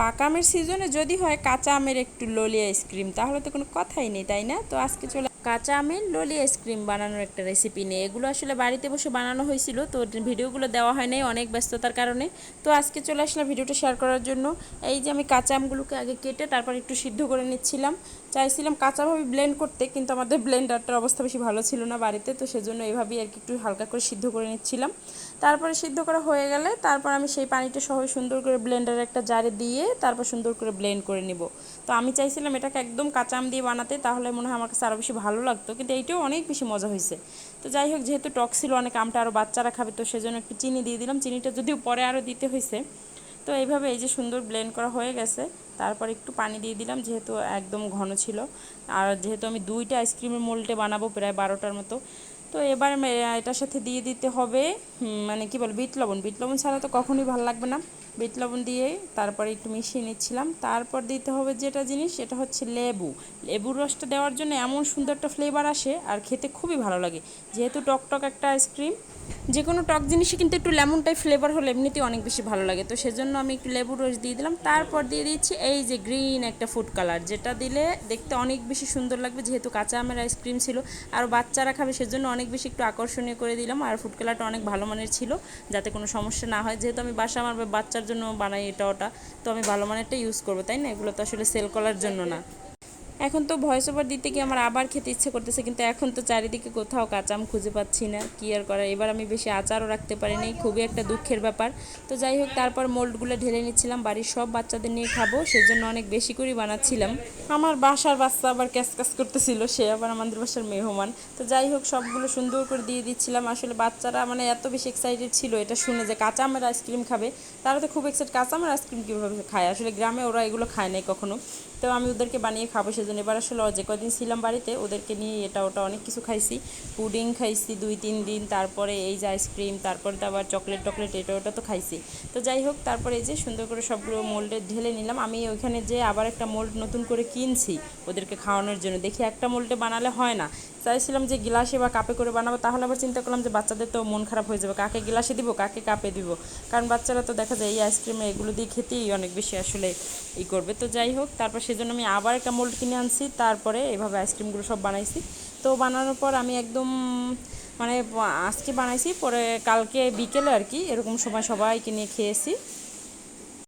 পাকা আমের সিজনে যদি হয় কাঁচা আমের একটু ললি আইসক্রিম তাহলে তো কোনো কথাই নেই, তাই না? তো আজকে চলে কাঁচা আমের ললি আইসক্রিম বানানোর একটা রেসিপি নিয়ে। এগুলো আসলে বাড়িতে বসে বানানো হয়েছিল, তো ভিডিওগুলো দেওয়া হয় নাই অনেক ব্যস্ততার কারণে। তো আজকে চলে আসলাম ভিডিওটা শেয়ার করার জন্য। এই যে আমি কাঁচা আমগুলোকে আগে কেটে তারপর একটু সিদ্ধ করে নিচ্ছিলাম। চাইছিলাম কাঁচাভাবে ব্লেন্ড করতে, কিন্তু আমাদের ব্লেন্ডারটার অবস্থা বেশি ভালো ছিল না বাড়িতে, তো সেজন্য এভাবেই আর কি একটু হালকা করে সিদ্ধ করে নিচ্ছিলাম। তারপরে সিদ্ধ করা হয়ে গেলে তারপর আমি সেই পানিটা সহ সুন্দর করে ব্লেন্ডারে একটা জারে দিয়ে তারপর সুন্দর করে ব্লেন্ড করে নিব। তো আমি চাইছিলাম এটাকে একদম কাঁচা আম দিয়ে বানাতে, তাহলে মনে হয় আমার কাছে আরও বেশি ভালো লাগতো, কিন্তু এইটাও অনেক বেশি মজা হয়েছে। তো যাই হোক, যেহেতু টক ছিল, অনেক আমটা আরও বাচ্চারা খাবে, তো সেজন্য একটু চিনি দিয়ে দিলাম। চিনিটা যদিও পরে আরও দিতে হয়েছে তো এইভাবে এই যে সুন্দর ব্লেন্ড করা হয়ে গেছে, তারপর একটু পানি দিয়ে দিলাম, যেহেতু একদম ঘন ছিল। আর যেহেতু আমি দুইটা আইসক্রিমের মোল্ডে বানাবো প্রায় বারোটার মতো তো এবার এটার সাথে দিয়ে দিতে হবে মানে কি বল বিট লবণ। বিট লবণ ছাড়া তো কখনোই ভালো লাগবে না। বিট লবণ দিয়ে তারপরে একটু মিশিয়ে নিচ্ছিলাম। তারপর দিতে হবে যেটা জিনিস, সেটা হচ্ছে লেবু। লেবুর রসটা দেওয়ার জন্য এমন সুন্দর একটা ফ্লেভার আসে আর খেতে খুবই ভালো লাগে। যেহেতু টক টক একটা আইসক্রিম যে কোনো টক জিনিসই কিন্তু একটু লেমন টাইপ ফ্লেভার হলে এমনিতেই অনেক বেশি ভালো লাগে। তো সেজন্য আমি একটু লেবুর রস দিয়ে দিলাম। তারপর দিয়ে দিচ্ছি এই যে গ্রিন একটা ফুড কালার যেটা দিলে দেখতে অনেক বেশি সুন্দর লাগবে, যেহেতু কাঁচা আমের আইসক্রিম ছিল। আর বাচ্চারা খাবে, সেজন্য অনেক বেশি একটু আকর্ষণীয় করে দিলাম। আর ফুড কালারটা অনেক ভালো মানের ছিল, যাতে কোনো সমস্যা না হয়। যেহেতু আমি বাসা আমার বাচ্চার জন্য বানাই এটা ওটা, তো আমি ভালো মানেরটা ইউজ করব, তাই না? এগুলো তো আসলে সেল করার জন্য না। এখন তো ভয়েস ওভার দিতে গিয়ে আমার আবার খেতে ইচ্ছে করতেছে, কিন্তু এখন তো চারিদিকে কোথাও কাঁচাম খুঁজে পাচ্ছি না, কি আর করা? এবার আমি বেশি আচারও রাখতে পারিনি খুবই একটা দুঃখের ব্যাপার। তো যাই হোক, তারপর মোল্ডগুলো ঢেলে নিচ্ছিলাম, বাড়ির সব বাচ্চাদের নিয়ে খাব, সেজন্য অনেক বেশি করে বানাচ্ছিলাম। আমার বাসার বাচ্চা আবার ক্যাস ক্যাস করতেছিল, সে আবার আমাদের বাসার মেহমান। তো যাই হোক, সবগুলো সুন্দর করে দিয়ে দিচ্ছিলাম। আসলে বাচ্চারা মানে এত বেশি এক্সাইটেড ছিল, এটা শুনে যে কাঁচা আমের আইসক্রিম খাবে, তারা তো খুব এক্সাইট কাঁচা আমের আইসক্রিম কীভাবে খায়? আসলে গ্রামে ওরা এগুলো খায় নাই কখনো। তো আমি ওদেরকে বানিয়ে খাব সেজন্য এবার আসলে যে কদিন ছিলাম বাড়িতে, ওদেরকে নিয়ে এটা ওটা অনেক কিছু খাইছি। পুডিং খাইছি দুই, তিন দিন, তারপরে এই যে আইসক্রিম তারপরে তো আবার চকলেট টকলেট এটা ওটা তো খাইছি। তো যাই হোক, তারপরে এই যে সুন্দর করে সবগুলো মোল্ডে ঢেলে নিলাম। আমি ওইখানে যে আবার একটা মোল্ড নতুন করে কিনছি, ওদেরকে খাওয়ানোর জন্য। দেখি একটা মোল্ডে বানালে হয় না। চাইছিলাম যে গিলাসে বা কাপে করে বানাবো, তাহলে আবার চিন্তা করলাম যে বাচ্চাদের তো মন খারাপ হয়ে যাবে। কাকে গিলাসে দিব, কাকে কাপে দিব? কারণ বাচ্চারা তো দেখা যায় এই আইসক্রিমে এগুলো দিয়ে খেতেই অনেক বেশি আসলে ই করবে। তো যাই হোক, তারপর সেজন্য আমি আবার একটা মোল্ড কিনে আনছি, তারপরে এভাবে আইসক্রিমগুলো সব বানাইছি। তো বানানোর পর আমি একদম মানে আজকে বানাইছি, পরে কালকে বিকেলে আর কি এরকম সময় সবাইকে নিয়ে খেয়েছি।